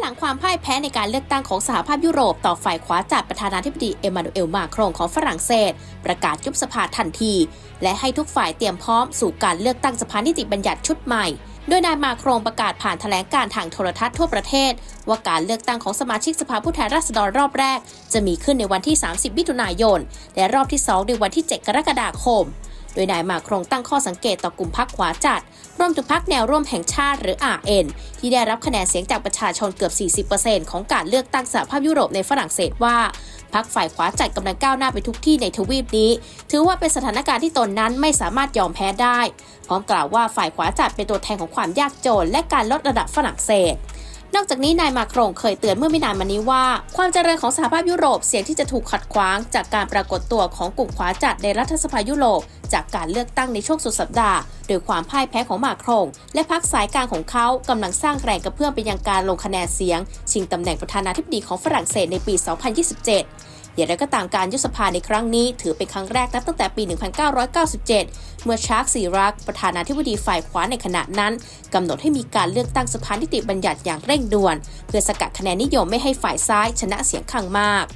หลังความพ่ายแพ้ในการเลือกตั้งของสหภาพยุโรปต่อฝ่ายขวาจัดประธานาธิบดีเอมานูเอลมาครงของฝรั่งเศส ประกาศยุบสภาทันที และให้ทุกฝ่ายเตรียมพร้อมสู่การเลือกตั้งสภานิติบัญญัติชุดใหม่โดยนายมาโครงประกาศผ่านแถลงการทางโทรทัศน์ทั่วประเทศ ว่าการเลือกตั้งของสมาชิกสภาผู้แทนราษฎรรอบแรก จะมีขึ้นในวันที่ 30 มิถุนายน และรอบที่ 2 ในวันที่ 7 กรกฎาคม โดยนายมาครงตั้งข้อสังเกตต่อกลุ่มพักขวาจัดรวมถึงพักแนวร่วมแห่งชาติหรือ RN ที่ได้รับคะแนนเสียงจากประชาชนเกือบ 40%ของการเลือกตั้งสหภาพยุโรปในฝรั่งเศสว่าพักฝ่ายขวาจัดกำลังก้าวหน้าไปทุกที่ในทวีปนี้ ถือว่าเป็นสถานการณ์ที่ตนนั้นไม่สามารถยอมแพ้ได้ พร้อมกล่าวว่าฝ่ายขวาจัดเป็นตัวแทนของความยากจนและการลดระดับฝรั่งเศส นอกจากนี้นายมาโครงเคยเตือนเมื่อไม่นานมานี้ว่า ความเจริญของสหภาพยุโรปเสี่ยงที่จะถูกขัดขวาง จากการปรากฏตัวของกลุ่มขวาจัดในรัฐสภายุโรปจากการเลือกตั้งในช่วงสุดสัปดาห์ โดยความพ่ายแพ้ของมาโครง และพรรคสายกลางของเขากำลังสร้างแรงกระเพื่อมไปยังการลงคะแนนเสียง ชิงตำแหน่งประธานาธิบดีของฝรั่งเศสในปี 2027 อย่างไรก็ตามการยุบสภาในครั้งนี้ ถือเป็นครั้งแรกนับตั้งแต่ปี 1997 เมื่อชาร์กซีรัก ประธานาธิบดีฝ่ายขวาในขณะนั้นกำหนดให้มีการเลือกตั้งสภานิติบัญญัติอย่างเร่งด่วน เพื่อสกัดคะแนนนิยมไม่ให้ฝ่ายซ้ายชนะเสียงข้างมาก